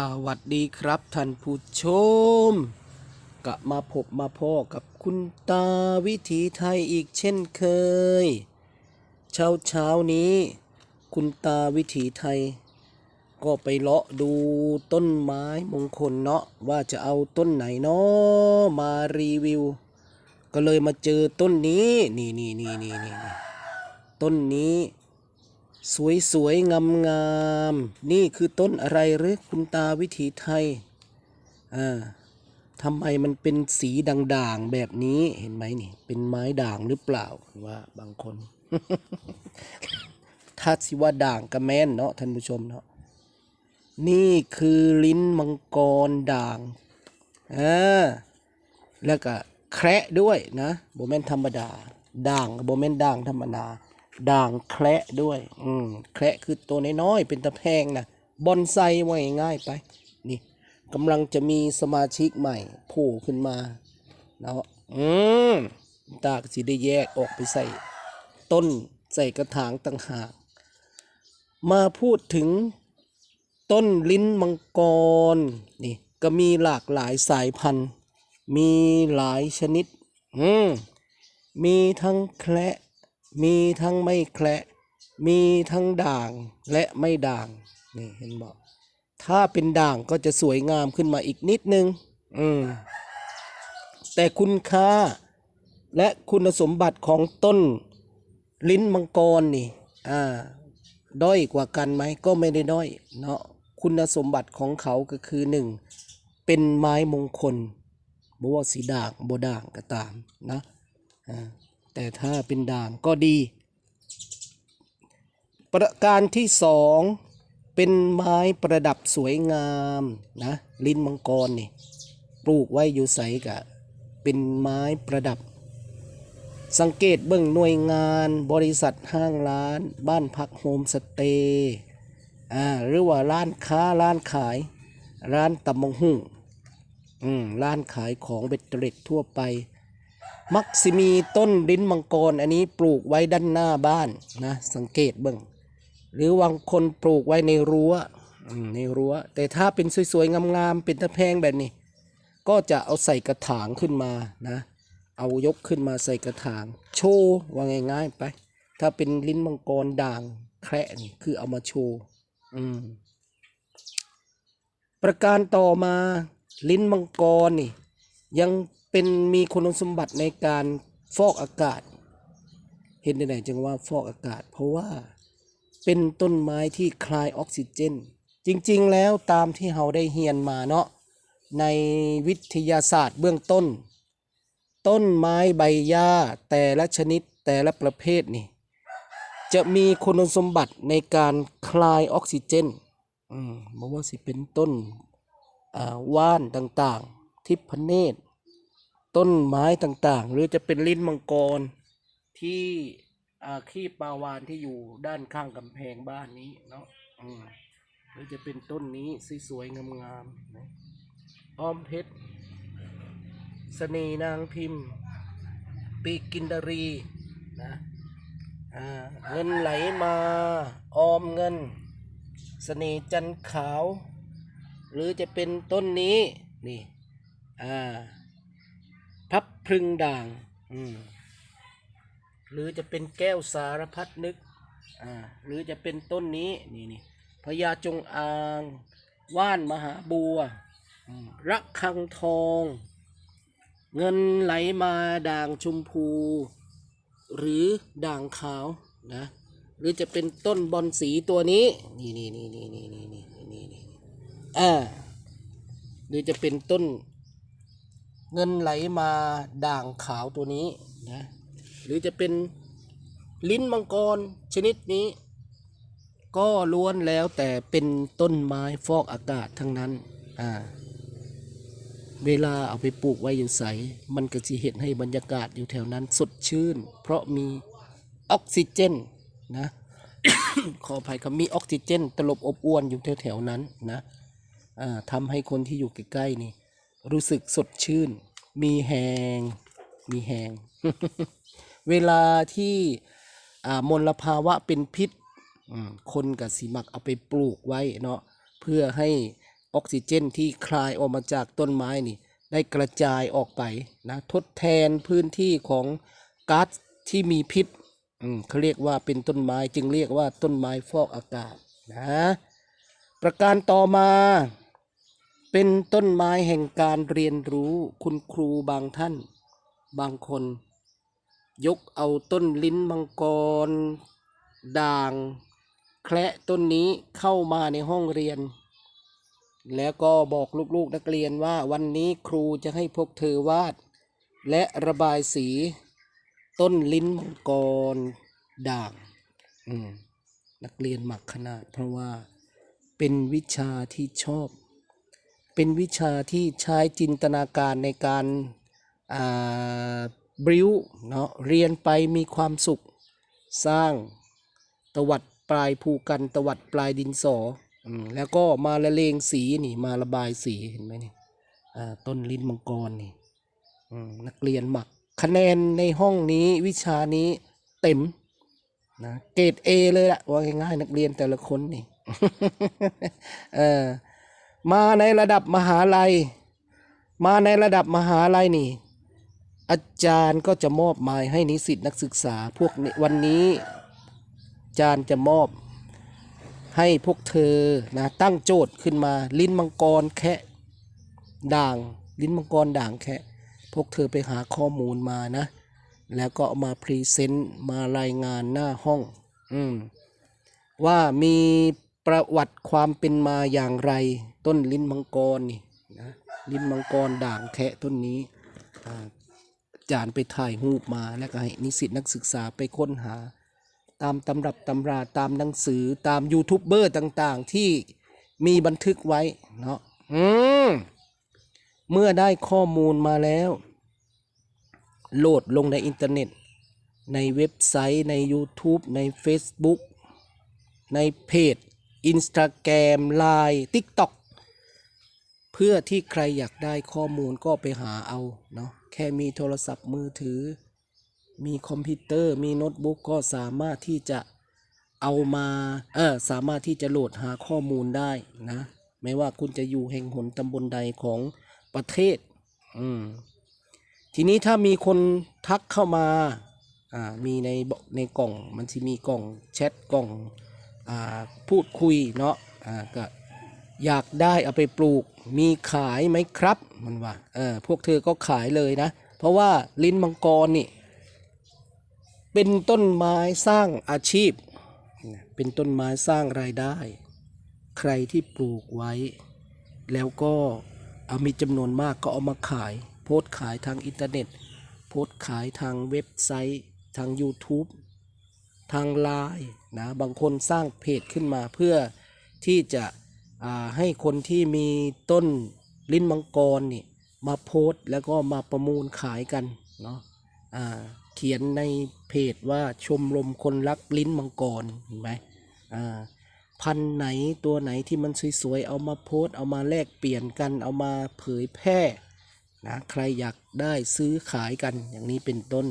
สวัสดีครับท่านผู้ชมกลับมาพบมาพ่อกับคุณตาวิถีไทยอีกเช่นเคย เช้าเช้านี้ คุณตาวิถีไทย ก็ไปเลาะดูต้นไม้มงคลเนาะว่าจะเอาต้นไหนเนาะมารีวิว ก็เลยมาเจอต้นนี้ นี่นี่นี่นี่นี่นี่ต้นนี้ สวยสวยงามงามๆนี่คือต้นอะไรหรือคุณตาวิถีไทยอ่าทำไมมันเป็นสีด่างๆแบบนี้เห็นไหมนี่ เป็นไม้ด่างหรือเปล่าว่าบางคนถ้าสิว่าด่างก็แม่นเนาะท่านผู้ชมเนาะนี่คือลิ้นมังกรด่างอ่าแล้วก็แคระด้วยนะโบแมนธรรมดา ด่างโบแมนด่างธรรมดา ด่างแคระด้วย อืมแคระคือตัวน้อยๆเป็นตะแพงนะบอนไซไว้ง่ายๆไป นี่กำลังจะมีสมาชิกใหม่โผล่ขึ้นมาเนาะอืมตากสิได้แยกออกไปใส่ ต้นใส่กระถางต่างหาก มาพูดถึงต้นลิ้นมังกร นี่ก็มีหลากหลายสายพันธุ์ มีหลายชนิด อืมมีทั้งแคระ มีทั้งไม่แคระมีทั้งด่างและไม่ด่างนี่เห็นบอกถ้าเป็นด่างก็จะสวยงามขึ้นมาอีกนิดนึง อืม แต่คุณค่า และคุณสมบัติของต้นลิ้นมังกรนี่ อ่า ด้อยกว่ากันไหมก็ไม่ได้ด้อย เนาะ คุณสมบัติของเขาก็คือหนึ่ง เป็นไม้มงคลบ่ว่าสีด่างบ่ด่างก็ตามนะ อ่า แต่ถ้าเป็นด่างก็ดี ประการที่สองเป็นไม้ประดับสวยงามนะลิ้นมังกรนี่ปลูกไว้อยู่ใสกะเป็นไม้ประดับ สังเกตเบื้องหน่วยงานบริษัทห้างร้าน บ้านพักโฮมสเตย์อ่าหรือว่าร้านค้าร้านขาย ร้านตำมงหุ่งอืมร้านขายของเบ็ดเตล็ดทั่วไป มักสิมีต้นลิ้นมังกรอันนี้ปลูกไว้ด้านหน้าบ้านนะ สังเกตเบิ่งหรือบางคนปลูกไว้ในรั้วในรั้ว แต่ถ้าเป็นสวยๆงามๆเป็นตะแพงแบบนี้ ก็จะเอาใส่กระถางขึ้นมานะ เอายกขึ้นมาใส่กระถาง โชว์ว่าง่ายๆไป ถ้าเป็นลิ้นมังกรด่างแคระนี่คือเอามาโชว์อืมประการต่อมาลิ้นมังกรนี่ ยังเป็นมีคุณสมบัติในการฟอกอากาศ เห็นได้ไหนจึงว่าฟอกอากาศ เพราะว่าเป็นต้นไม้ที่คลายออกซิเจน จริงๆแล้วตามที่เราได้เรียนมาเนาะในวิทยาศาสตร์เบื้องต้น ต้นไม้ใบหญ้าแต่ละชนิดแต่ละประเภทนี่จะมีคุณสมบัติในการคลายออกซิเจน อืมบอกว่าสิเป็นต้นว่านต่างๆ ทิพเนตร ต้นไม้ต่างๆ หรือจะเป็นลิ้นมังกรที่อาขี้ปลาวานที่อยู่ด้านข้างกำแพงบ้านนี้เนาะหรือจะเป็นต้นนี้สวยๆงามๆนะอ้อมเพชรเสน่ห์นางพิมพ์ ปีกินดารีนะเงินไหลมาออมเงินเสน่ห์จันขาว หรือจะเป็นต้นนี้นี่ อ่าพับพรึงด่างอืมหรือจะเป็นแก้วสารพัดนึกอ่าหรือจะเป็นต้นนี้นี่นี่พญาจงอาง ว่านมหาบัวอืมระคังทอง เงินไหลมาด่างชมพู หรือด่างขาวนะหรือจะเป็นต้นบอนสีตัวนี้นี่นี่นี่นี่นี่นี่นี่นี่นี่อ่าหรือจะเป็นต้น เงินไหลมาด่างขาวตัวนี้นะหรือจะเป็นลิ้นมังกรชนิดนี้ ก็ล้วนแล้วแต่เป็นต้นไม้ฟอกอากาศทั้งนั้นอ่าเวลาเอาไปปลูกไว้อยู่ใส มันก็จะเห็นให้บรรยากาศอยู่แถวนั้นสดชื่น เพราะมีออกซิเจนนะขออภัยครับมีออกซิเจน ตลบอบอวนอยู่แถวๆนั้นนะทำให้คนที่อยู่ใกล้ๆนี่ รู้สึกสดชื่น มีแหง มีแหง เวลาที่อ่ามลภาวะเป็นพิษ คนกับสีมักเอาไปปลูกไว้เนาะ เพื่อให้ออกซิเจนที่คลายออกมาจากต้นไม้นี่ได้กระจายออกไปนะทดแทนพื้นที่ของก๊าซที่มีพิษอืมเขาเรียกว่าเป็นต้นไม้จึงเรียกว่าต้นไม้ฟอกอากาศนะ ประการต่อมา เป็นต้นไม้แห่งการเรียนรู้คุณครูบางท่าน บางคน ยกเอาต้นลิ้นมังกร ด่าง แคระต้นนี้เข้ามาในห้องเรียน แล้วก็บอกลูกๆนักเรียนว่าวันนี้ครูจะให้พวกเธอวาด และระบายสี ต้นลิ้นมังกร ด่างนักเรียนหมักขนาดเพราะว่าเป็นวิชาที่ชอบ เป็นวิชาที่ใช้จินตนาการในการอ่าบริวเนาะเรียนไปมีความสุข สร้างตวัดปลายภูกันตวัดปลายดินสออืมแล้วก็มาละเลงสีนี่มาระบายสีเห็นไหมนี่อ่าต้นลิ้นมังกรนี่อืมนักเรียนหมักคะแนนในห้องนี้วิชานี้เต็มนะเกรดเอเลยละว่าง่ายๆนักเรียนแต่ละคนนี่เออ มาในระดับมหาลัย มาในระดับมหาลัยนี่ อาจารย์ก็จะมอบหมายให้นิสิตนักศึกษาพวกนี้วันนี้ อาจารย์จะมอบให้พวกเธอนะตั้งโจทย์ขึ้นมา ลิ้นมังกรแคะด่าง ลิ้นมังกรด่างแคะพวกเธอไปหาข้อมูลมานะ แล้วก็มาพรีเซนต์มารายงานหน้าห้อง อืมว่ามี ประวัติความเป็นมาอย่างไร ต้นลิ้นมังกรนี่นะลิ้นมังกรด่างแคะต้นนี้อจารย์ไปถ่ายรูปมาแล้วก็ให้นิสิตนักศึกษาไปค้นหา ตามตำรับตำราตามหนังสือตามยูทูบเบอร์ต่างๆ ที่มีบันทึกไว้เนาะอืมเมื่อได้ข้อมูลมาแล้ว โหลดลงในอินเทอร์เน็ต ในเว็บไซต์ใน YouTube ใน Facebook ในเพจ Instagram Line TikTok เพื่อที่ใครอยากได้ข้อมูลก็ไปหาเอาเนาะแค่มีโทรศัพท์มือถือ มีคอมพิวเตอร์มีโน้ตบุ๊กก็สามารถที่จะเอามาเออสามารถที่จะโหลดหาข้อมูลได้นะไม่ว่าคุณจะอยู่แห่งหนตำบลใดของประเทศอืมทีนี้ถ้ามีคนทักเข้ามาอ่ามีในในกล่องมันจะมีกล่องแชทกล่อง พูดคุยเนาะก็อยากได้เอาไปปลูกมีขายไหมครับมันว่าเออพวกเธอก็ขายเลยนะ เพราะว่าลิ้นมังกรนี่ เป็นต้นไม้สร้างอาชีพ เป็นต้นไม้สร้างรายได้ ใครที่ปลูกไว้ แล้วก็เอามีจำนวนมากก็เอามาขาย โพสต์ขายทางอินเทอร์เน็ต โพสต์ขายทางเว็บไซต์ทาง YouTube ทางไลน์นะบางคนสร้างเพจขึ้นมาเพื่อที่จะให้คนที่มีต้นลิ้นมังกรนี่มาโพสต์แล้วก็มาประมูลขายกันเนาะเขียนในเพจว่าชมรมคนรักลิ้นมังกรเห็นไหมพันไหนตัวไหนที่มันสวยๆเอามาโพสต์เอามาแลกเปลี่ยนกันเอามาเผยแพร่นะใครอยากได้ซื้อขายกันอย่างนี้เป็นต้น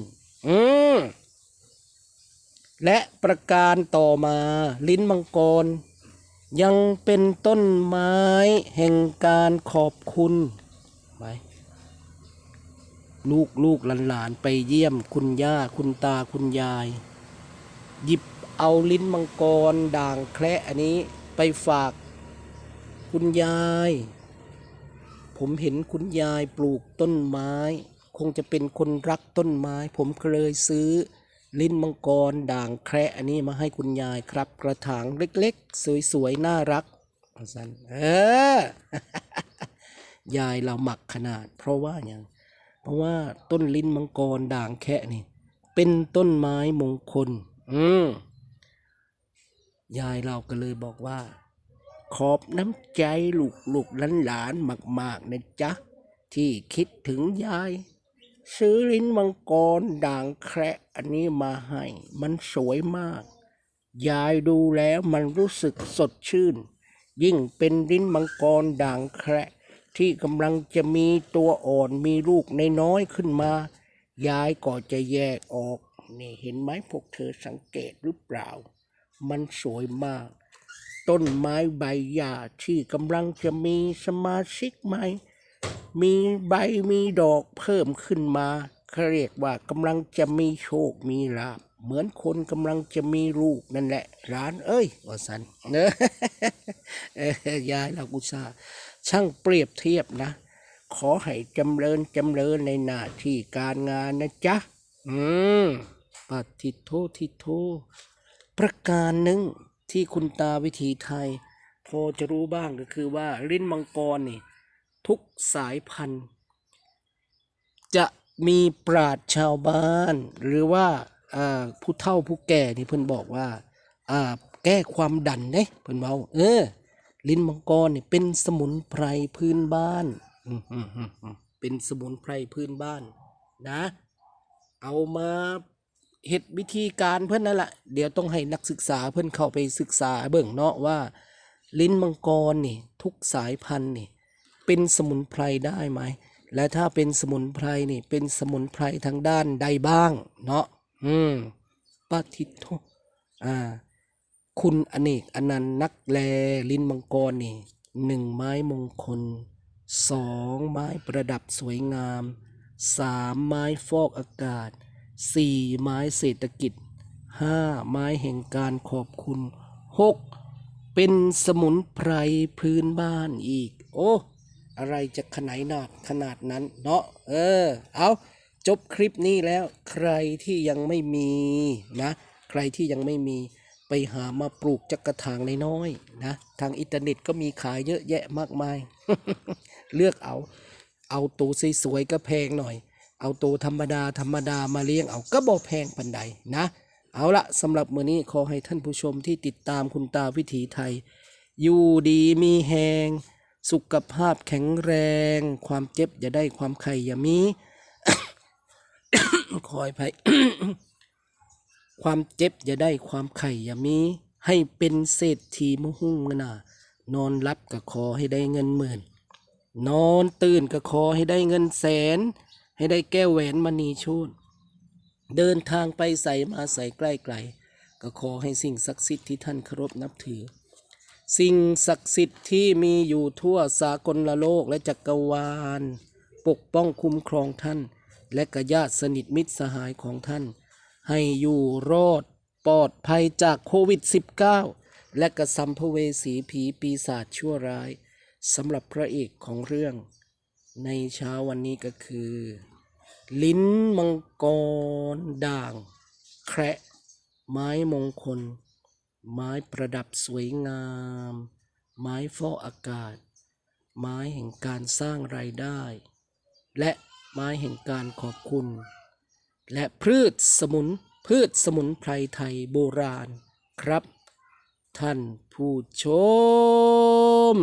อืม และประการต่อมาลิ้นมังกร ยังเป็นต้นไม้แห่งการขอบคุณไหมลูกลูกหลานๆไปเยี่ยมคุณย่าคุณตาคุณยาย หยิบเอาลิ้นมังกรด่างแคระอันนี้ไปฝากคุณยาย ผมเห็นคุณยายปลูกต้นไม้ คงจะเป็นคนรักต้นไม้ ผมเลยซื้อ ลิ้นมังกรด่างแคระอันนี้มาให้คุณยายครับ กระถางเล็กๆ สวยๆ น่ารักสันเออยายเราหมักขนาด เพราะว่าอย่างเพราะว่าต้นลิ้นมังกรด่างแคะนี่ เป็นต้นไม้มงคล อืมยายเราก็เลยบอกว่า ขอบน้ำใจลูกลูกหลานหลานๆมากๆนะจ๊ะ ที่คิดถึงยาย ซื้อลิ้นมังกรด่างแคระอันนี้มาให้ มันสวยมาก ยายดูแล้วมันรู้สึกสดชื่น ยิ่งเป็นลิ้นมังกรด่างแคระที่กำลังจะมีตัวอ่อนมีลูกในน้อยขึ้นมา ยายก็จะแยกออก นี่เห็นไหมพวกเธอสังเกตหรือเปล่า มันสวยมาก ต้นไม้ใบหญ้าที่กำลังจะมีสมาชิกใหม่ มีใบมีดอกเพิ่มขึ้นมาเขาเรียกว่ากำลังจะมีโชคมีลาภเหมือนคนกำลังจะมีลูกนั่นแหละร้าน เอ้ยว่าสันเนอะเอ้ยายเรากุซาช่างเปรียบเทียบนะ ขอให้จำเริญจำเริญในหน้าที่การงานนะจ๊ะ อืมปฏิโททิโทประการหนึ่งที่คุณตาวิถีไทย พอจะรู้บ้างก็คือว่าลิ้นมังกรนี่ ทุกสายพันธุ์ จะมีปราดชาวบ้าน หรือว่าผู้เฒ่าผู้แก่นี่เพิ่นบอกว่าแก้ความดันเด้เพิ่นเว้าเออ ลิ้นมังกรเนี่ยเป็นสมุนไพรพื้นบ้านเป็นสมุนไพรพื้นบ้าน นะ เอามาเฮ็ดวิธีการเพิ่อนนั่นแหละเดี๋ยวต้องให้นักศึกษาเพิ่อนเข้าไปศึกษาเบิ่งเนาะว่า ลิ้นมังกรนี่ ทุกสายพันธุ์นี่ เป็นสมุนไพรได้ไหม และถ้าเป็นสมุนไพรนี่เป็นสมุนไพรทางด้านใดบ้างเนาะอืมปาทิโทอ่า คุณอเนกอนันต์นักแลลินมังกรนี่หนึ่งไม้มงคลสองไม้ประดับสวยงามสามไม้ฟอกอากาศสี่ไม้เศรษฐกิจห้าไม้แห่งการขอบคุณหกเป็นสมุนไพรพื้นบ้านอีก โอ้ อะไรจะขนาดนาดขนาดนั้น เนาะเออ เอาจบคลิปนี้แล้ว ใครที่ยังไม่มีนะ ใครที่ยังไม่มีไปหามาปลูกจักกระถางน้อยๆนะ ทางอินเทอร์เน็ตก็มีขายเยอะแยะมากมาย เลือกเอา เอาตัวสวยๆก็แพงหน่อย เอาตัวธรรมดาธรรมดามาเลี้ยงเอาก็บ่แพงปันใดนะ เอาละสำหรับมื้อนี้ขอให้ท่านผู้ชมที่ติดตามคุณตาวิถีไทย อยู่ดีมีแหง สุขภาพแข็งแรง ความเจ็บอย่าได้ความไข่อย่ามีคอยภัยความเจ็บอย่าได้ความไข่อย่ามี ให้เป็นเศรษฐีมหุ่งนะนอนรับก็ขอให้ได้เงินหมื่น นอนตื่นก็ขอให้ได้เงินแสน ให้ได้แก้วแหวนมณีชูนเดินทางไปใส่มาใส่ใกล้ไกลก็ขอให้สิ่งศักดิ์สิทธิ์ที่ท่านเคารพนับถือ สิ่งศักดิ์สิทธิ์ที่มีอยู่ทั่วสากลโลกและจักรวาล ปกป้องคุ้มครองท่าน และกญาติสนิทมิตรสหายของท่าน ให้อยู่รอดปลอดภัยจากโควิด -19 และกระสัมภเวสีผีปีศาจชั่วร้ายสำหรับพระเอกของเรื่อง ในเช้าวันนี้ก็คือ ลิ้นมังกรด่าง แคระไม้มงคล ไม้ประดับสวยงาม ไม้ฟอกอากาศ ไม้แห่งการสร้างรายได้ และไม้แห่งการขอบคุณ และพืชสมุนพืชสมุนไพรไทยโบราณครับ ท่านผู้ชม